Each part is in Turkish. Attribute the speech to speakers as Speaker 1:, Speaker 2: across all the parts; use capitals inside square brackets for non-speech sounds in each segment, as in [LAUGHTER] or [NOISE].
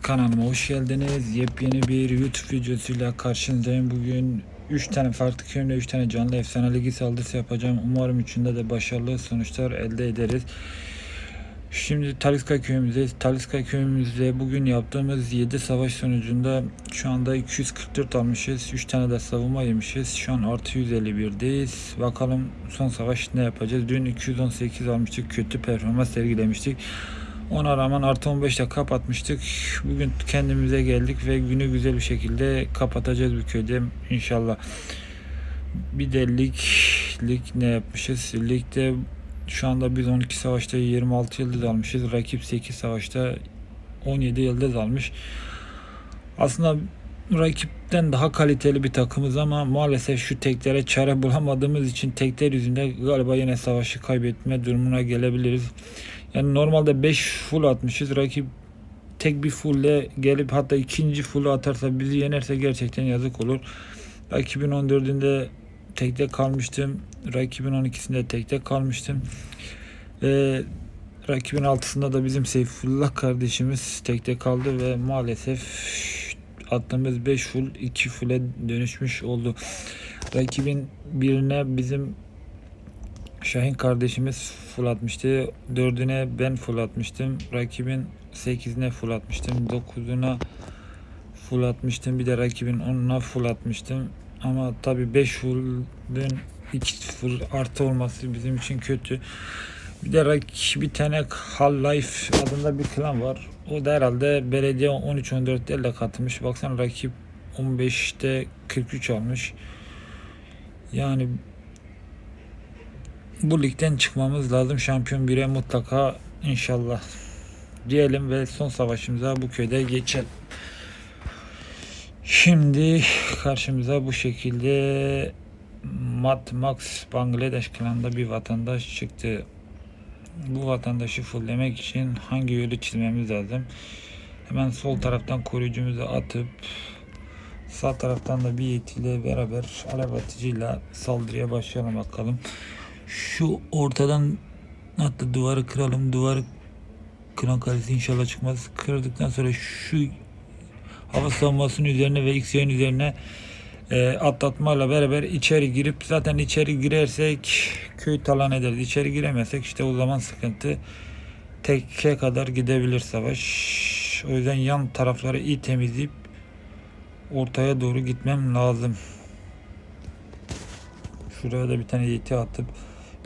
Speaker 1: Kanalıma hoş geldiniz. Yepyeni bir YouTube videosuyla karşınızdayım. Bugün 3 tane farklı köyümle 3 tane canlı efsane ligi saldırısı yapacağım. Umarım üçünde de başarılı sonuçlar elde ederiz. Şimdi Taliska köyümüzdeyiz. Taliska köyümüzde bugün yaptığımız 7 savaş sonucunda şu anda 244 almışız. 3 tane de savunma yemişiz. Şu an artı 151'deyiz. Bakalım son savaş ne yapacağız? Dün 218 almıştık. Kötü performans sergilemiştik. Ona rağmen artı 15'te kapatmıştık. Bugün kendimize geldik ve günü güzel bir şekilde kapatacağız bu köyde inşallah. Bir de lig, lig ne yapmışız? Ligde şu anda biz 12 savaşta 26 yıldız almışız. Rakip 8 savaşta 17 yıldız almış. Aslında rakipten daha kaliteli bir takımız ama maalesef şu teklere çare bulamadığımız için tekler yüzünden galiba yine savaşı kaybetme durumuna gelebiliriz. Yani normalde 5 full atmışız. Rakip tek bir fullle gelip hatta ikinci fullu atarsa bizi yenerse gerçekten yazık olur. Rakibin 14'ünde tekte kalmıştım. Rakibin 12'sinde tekte kalmıştım. Ve rakibin altısında da bizim Seyfullah kardeşimiz tekte kaldı ve maalesef attığımız 5 full 2 full'e dönüşmüş oldu. Rakibin birine bizim Şahin kardeşimiz full atmıştı. Dördüne ben full atmıştım. Rakibin 8'ine full atmıştım. 9'una full atmıştım. Bir de rakibin 10'una full atmıştım. Ama tabi 5 full'ün 2 full artı olması bizim için kötü. Bir de bir tane Hall Life adında bir klan var. O da herhalde belediye 13-14'te elle katılmış. Baksana rakip 15'te 43 almış. Yani bu ligden çıkmamız lazım. Şampiyon 1'e mutlaka inşallah diyelim ve son savaşımıza bu köyde geçelim. Şimdi karşımıza bu şekilde Mat Max Bangladeş klanında bir vatandaş çıktı. Bu vatandaşı fulllemek için hangi yolu çizmemiz lazım? Hemen sol taraftan koruyucumuzu atıp sağ taraftan da bir yetiyle beraber alev atıcıyla saldırıya başlayalım bakalım. Şu ortadan hatta duvarı kıralım. Duvarı kıran kalesi inşallah çıkmaz. Kırdıktan sonra şu hava savunmasının üzerine ve X üzerine e, atlatmayla beraber içeri girip zaten içeri girersek köy talan ederiz. İçeri giremezsek işte o zaman sıkıntı. Tekke kadar gidebilir savaş. O yüzden yan tarafları iyi temizleyip ortaya doğru gitmem lazım. Şuraya da bir tane yeti atıp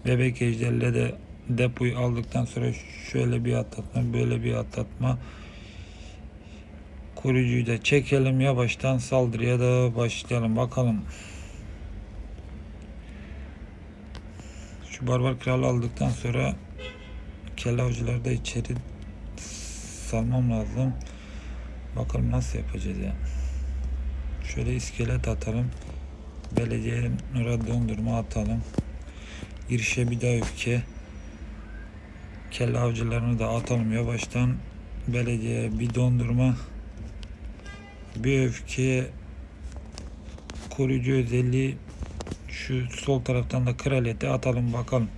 Speaker 1: bebek ejderle de depoyu aldıktan sonra şöyle bir atlatma böyle bir atlatma. Koruyucuyu da çekelim yavaştan saldırıya da başlayalım bakalım. Şu barbar kralı aldıktan sonra kelle avcıları da içeri salmam lazım. Bakalım nasıl yapacağız ya. Şöyle iskelet atalım. Belediyenin oraya dondurma atalım girişe bir daha öfke. Kelle avcılarını da atalım yavaştan. Belediye bir dondurma bir öfke. Koruyucu özelliği şu sol taraftan da kraliyete atalım bakalım.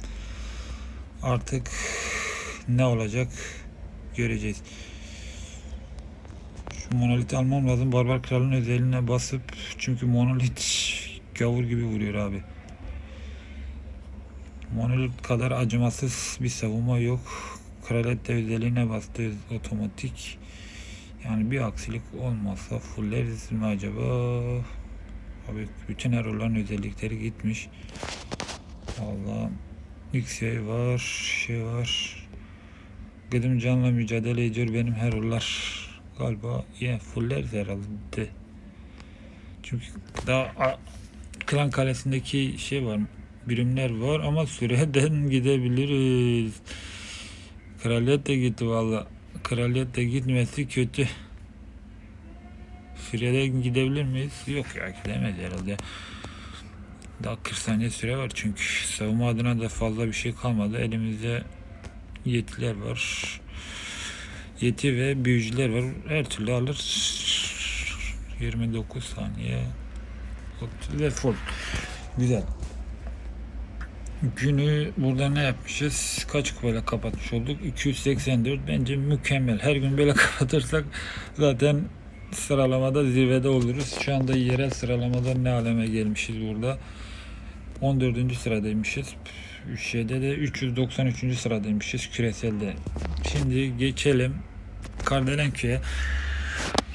Speaker 1: Artık ne olacak göreceğiz. Şu monoliti almam lazım. Barbar kralın özelliğine basıp çünkü monolit gavur gibi vuruyor abi Monolit kadar acımasız bir savunma yok. Kraliyet de özelliğine bastı otomatik. Yani bir aksilik olmazsa fulleriz mi acaba? Abi bütün errorların özellikleri gitmiş. Allah XY var, şey var. Gıdım canla mücadele ediyor benim errorlar. Galiba yine fulleriz herhalde. Çünkü daha Klan Kalesi'ndeki şey var birimler var ama süreden [LAUGHS] gidebiliriz. Kraliyet de gitti valla. Kraliyet de gitmesi kötü. Süreden gidebilir miyiz? Yok ya gidemez herhalde. Daha 40 saniye süre var çünkü savunma adına da fazla bir şey kalmadı. Elimizde yetiler var. Yeti ve büyücüler var. Her türlü alır. 29 saniye. Ve full. Güzel. Günü burada ne yapmışız? Kaç kupayla kapatmış olduk? 284. Bence mükemmel. Her gün böyle [LAUGHS] kapatırsak zaten sıralamada zirvede oluruz. Şu anda yerel sıralamada ne aleme gelmişiz burada. 14. sıradaymışız. Şeyde de 393. sıradaymışız küreselde. Şimdi geçelim Kardelenköy'e.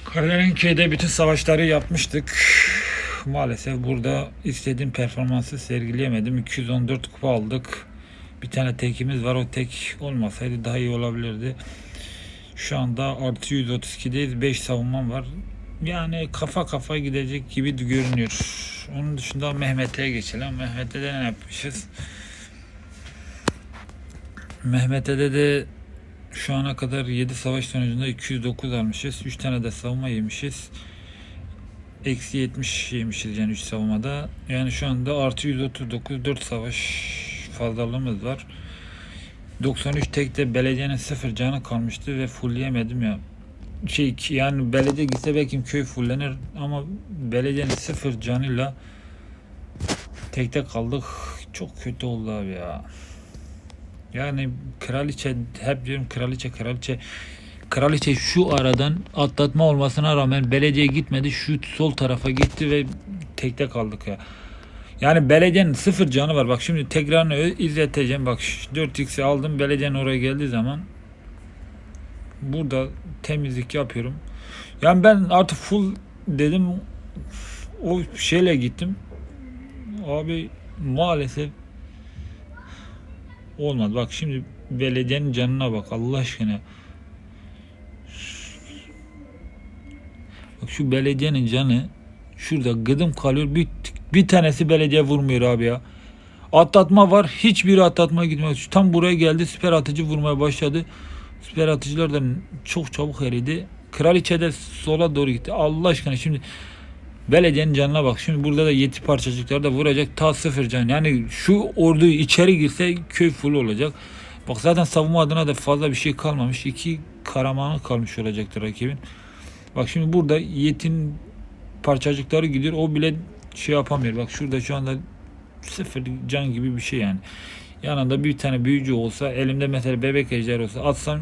Speaker 1: Kardelenköy'de bütün savaşları yapmıştık. Maalesef burada istediğim performansı sergileyemedim. 214 kupa aldık. Bir tane tekimiz var. O tek olmasaydı daha iyi olabilirdi. Şu anda artı 132'deyiz. 5 savunmam var. Yani kafa kafa gidecek gibi görünüyor. Onun dışında Mehmet'e geçelim. Mehmet'e de ne yapmışız? Mehmet'e de de şu ana kadar 7 savaş sonucunda 209 almışız. 3 tane de savunma yemişiz. Eksi 70 yemişiz yani 3 savunmada. Yani şu anda artı 139 4 savaş fazlalığımız var. 93 tekte belediyenin sıfır canı kalmıştı ve fullleyemedim ya. Şey yani belediye gitse belki köy fullenir ama belediyenin sıfır canıyla tekte kaldık. Çok kötü oldu abi ya. Yani kraliçe hep diyorum kraliçe kraliçe kraliçe şu aradan atlatma olmasına rağmen belediye gitmedi şu sol tarafa gitti ve tekte kaldık ya. Yani belediyenin sıfır canı var. Bak şimdi tekrarını izleteceğim. Bak şu 4x'i aldım. Belediyenin oraya geldiği zaman burada temizlik yapıyorum. Yani ben artık full dedim o şeyle gittim. Abi maalesef olmadı. Bak şimdi belediyenin canına bak Allah aşkına. Bak şu belediyenin canı şurada gıdım kalıyor. Bir, bir tanesi belediye vurmuyor abi ya. Atlatma var. Hiçbiri atlatma gitmiyor. Tam buraya geldi. Süper atıcı vurmaya başladı. Süper atıcılar da çok çabuk eridi. Kraliçe de sola doğru gitti. Allah aşkına şimdi belediyenin canına bak. Şimdi burada da yeti parçacıklar da vuracak. Ta sıfır can. Yani şu ordu içeri girse köy full olacak. Bak zaten savunma adına da fazla bir şey kalmamış. İki karamanı kalmış olacaktır rakibin. Bak şimdi burada yetin parçacıkları gidiyor. O bile şey yapamıyor. Bak şurada şu anda sıfır can gibi bir şey yani. Yanında bir tane büyücü olsa elimde mesela bebek ejder olsa atsam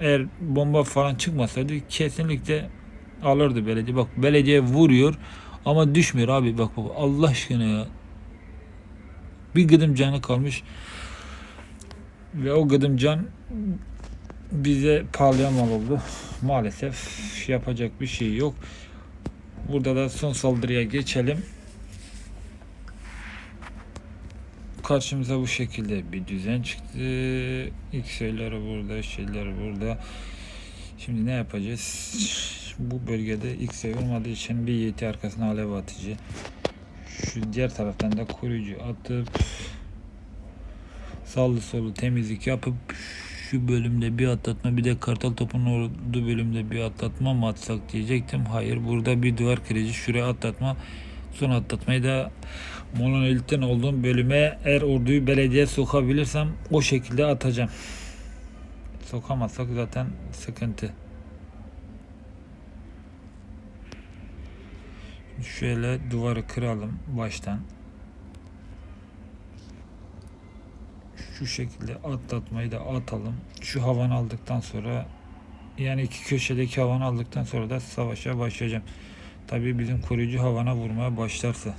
Speaker 1: eğer bomba falan çıkmasaydı kesinlikle alırdı belediye. Bak belediye vuruyor ama düşmüyor abi bak bak Allah aşkına ya. Bir gıdım canı kalmış. Ve o gıdım can bize pahalıya mal oldu. Maalesef yapacak bir şey yok. Burada da son saldırıya geçelim. Karşımıza bu şekilde bir düzen çıktı. X'leri burada, şeyler burada. Şimdi ne yapacağız? Bu bölgede X olmadığı için bir yeti arkasına alev atıcı. Şu diğer taraftan da koruyucu atıp sağlı solu temizlik yapıp şu bölümde bir atlatma bir de kartal topunun olduğu bölümde bir atlatma mı atsak diyecektim. Hayır burada bir duvar kırıcı şuraya atlatma son atlatmayı da monolitten olduğum bölüme eğer orduyu belediye sokabilirsem o şekilde atacağım. Sokamazsak zaten sıkıntı. Şöyle duvarı kıralım baştan. Şu şekilde atlatmayı da atalım. Şu havanı aldıktan sonra yani iki köşedeki havanı aldıktan sonra da savaşa başlayacağım. Tabii bizim koruyucu havana vurmaya başlarsa.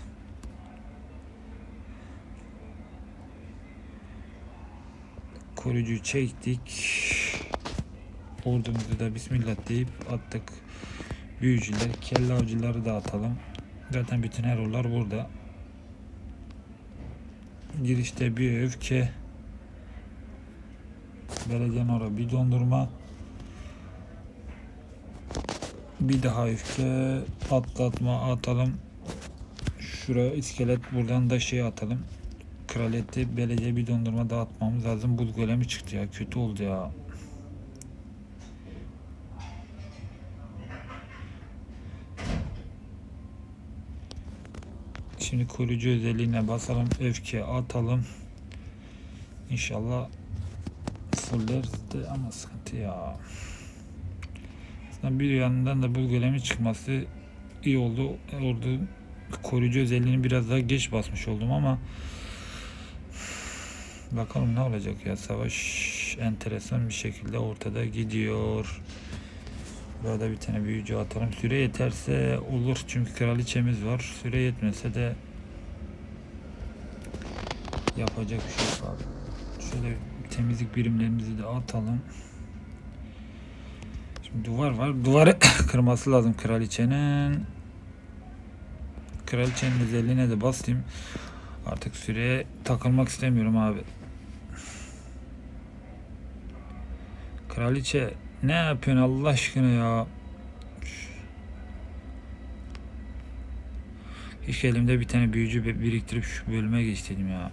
Speaker 1: Koruyucuyu çektik. Ordumuzu da bismillah deyip attık. Büyücüler, kelle avcıları da atalım. Zaten bütün herolar burada. Girişte bir öfke. Belediyenin oraya bir dondurma. Bir daha öfke atlatma atalım. Şuraya iskelet buradan da şey atalım. Kraliyeti belediye bir dondurma dağıtmamız lazım. Buz golemi çıktı ya. Kötü oldu ya. Şimdi koruyucu özelliğine basalım. Öfke atalım. İnşallah fulleriz de ama sıkıntı ya. Aslında bir yandan da buz golemi çıkması iyi oldu. Orada koruyucu özelliğini biraz daha geç basmış oldum ama Bakalım ne olacak ya. Savaş enteresan bir şekilde ortada gidiyor. Burada bir tane büyücü atalım. Süre yeterse olur çünkü kraliçemiz var. Süre yetmese de yapacak bir şey abi. Şöyle temizlik birimlerimizi de atalım. Şimdi duvar var. Duvarı [COUGHS] kırması lazım kraliçenin. Kraliçenin özelliğine de basayım. Artık süreye takılmak istemiyorum abi. Kraliçe ne yapıyorsun Allah aşkına ya? Hiç elimde bir tane büyücü bir- biriktirip şu bölüme geçtiydim ya.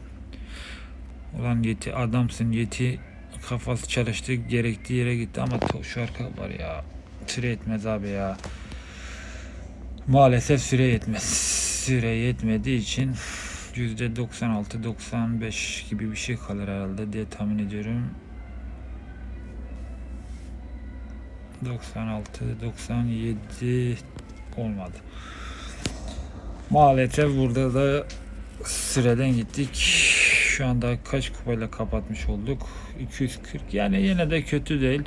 Speaker 1: Ulan Yeti adamsın Yeti kafası çalıştı gerektiği yere gitti ama şu arka var ya. Süre yetmez abi ya. Maalesef süre yetmez. Süre yetmediği için %96-95 gibi bir şey kalır herhalde diye tahmin ediyorum. 96-97 olmadı. Maalesef burada da süreden gittik. Şu anda kaç kupayla kapatmış olduk? 240. Yani yine de kötü değil.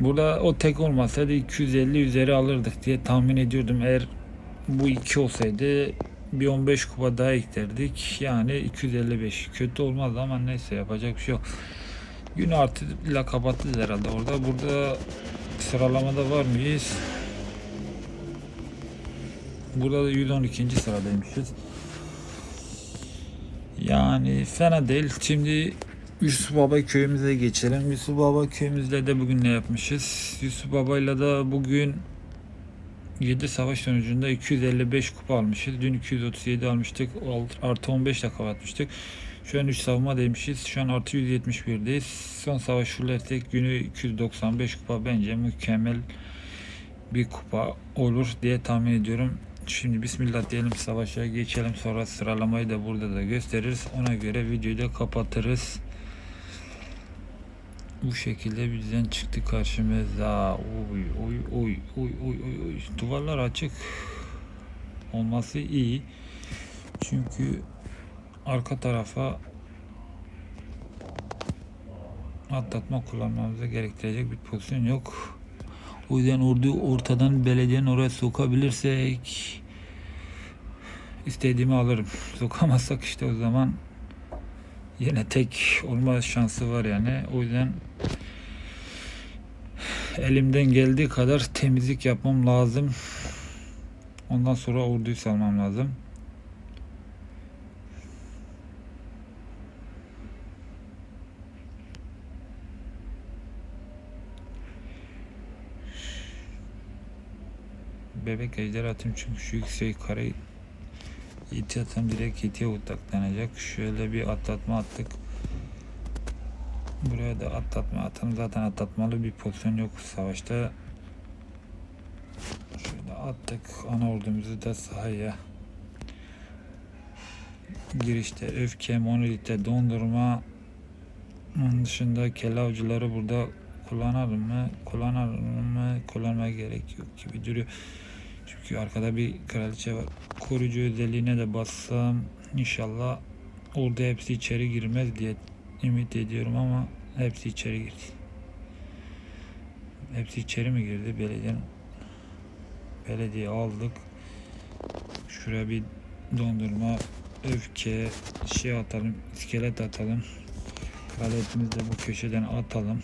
Speaker 1: Burada o tek olmasaydı 250 üzeri alırdık diye tahmin ediyordum. Eğer bu iki olsaydı bir 15 kupa daha eklerdik. Yani 255. Kötü olmaz ama neyse yapacak bir şey yok. Gün artıyla kapattık herhalde orada. Burada sıralamada var mıyız? Burada da 112. sıradaymışız. Yani fena değil. Şimdi Yusuf Baba köyümüze geçelim. Yusuf Baba köyümüzde de bugün ne yapmışız? Yusuf Baba'yla da bugün 7 savaş sonucunda 255 kupa almışız. Dün 237 almıştık. Artı 15 ile kapatmıştık. Şu an 3 savunma demişiz. Şu an artı 171'deyiz. Son savaş fullersek günü 295 kupa bence mükemmel bir kupa olur diye tahmin ediyorum. Şimdi bismillah diyelim savaşa geçelim sonra sıralamayı da burada da gösteririz. Ona göre videoyu da kapatırız. Bu şekilde bizden çıktı karşımıza. Oy oy oy oy oy oy oy. Duvarlar açık olması iyi. Çünkü arka tarafa atlatma kullanmamıza gerektirecek bir pozisyon yok. O yüzden ordu ortadan belediyenin oraya sokabilirsek istediğimi alırım. Sokamazsak işte o zaman yine tek olma şansı var yani. O yüzden elimden geldiği kadar temizlik yapmam lazım. Ondan sonra orduyu salmam lazım. Bebek ejder atayım çünkü şu yüksek kare iti atsam direkt itiye odaklanacak. Şöyle bir atlatma attık. Buraya da atlatma atalım. Zaten atlatmalı bir pozisyon yok savaşta. Şöyle attık. Ana ordumuzu da sahaya. Girişte öfke, monolitte dondurma. Onun dışında kelle avcıları burada kullanalım mı? Kullanalım mı? Kullanmaya gerek yok gibi duruyor. Çünkü arkada bir kraliçe var. Koruyucu özelliğine de bassam inşallah orada hepsi içeri girmez diye ümit ediyorum ama hepsi içeri girdi. Hepsi içeri mi girdi? Belediye belediye aldık. Şuraya bir dondurma, öfke, şey atalım, iskelet atalım. Kraliyetimizi de bu köşeden atalım.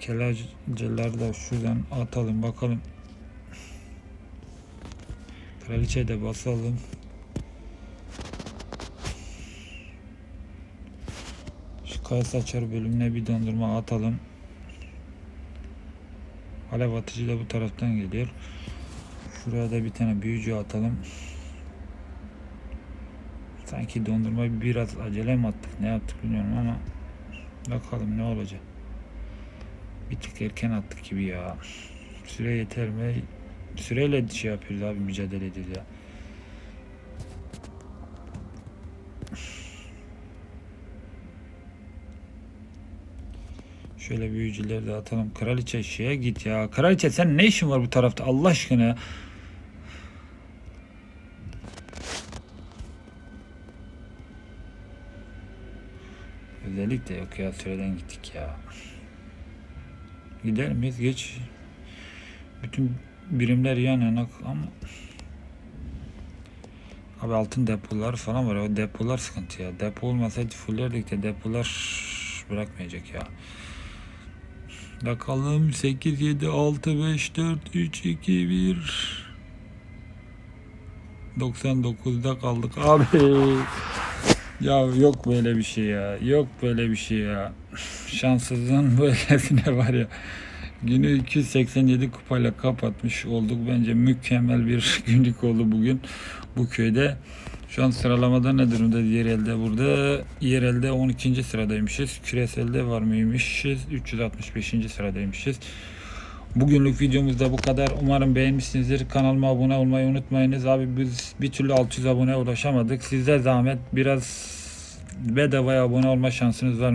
Speaker 1: Kelacıları da şuradan atalım bakalım. Kraliçe de basalım. Şu kaya saçar bölümüne bir dondurma atalım. Alev atıcı da bu taraftan geliyor. Şuraya da bir tane büyücü atalım. Sanki dondurma biraz acele mi attık ne yaptık bilmiyorum ama bakalım ne olacak. Bir tık erken attık gibi ya. Süre yeter mi? Süreyle şey yapıyoruz abi mücadele ediyoruz ya. Şöyle büyücüleri de atalım. Kraliçe şeye git ya. Kraliçe sen ne işin var bu tarafta Allah aşkına ya. Özellik de yok ya süreden gittik ya. Gider miyiz? Geç. Bütün birimler yan yana ama Abi altın depolar falan var. O depolar sıkıntı ya. Depo olmasaydı fullerdik de depolar bırakmayacak ya. Bakalım 8, 7, 6, 5, 4, 3, 2, 1 99'da kaldık abi. Ya yok böyle bir şey ya. Yok böyle bir şey ya. Şanssızlığın böylesine [LAUGHS] var ya. Günü 287 kupayla kapatmış olduk. Bence mükemmel bir [LAUGHS] günlük oldu bugün bu köyde. Şu an sıralamada ne durumda diğer elde burada? Yerelde 12. sıradaymışız. Küreselde var mıymışız? 365. sıradaymışız. Bugünlük videomuz da bu kadar. Umarım beğenmişsinizdir. Kanalıma abone olmayı unutmayınız. Abi biz bir türlü 600 abone ulaşamadık. Sizde zahmet biraz bedavaya abone olma şansınız var.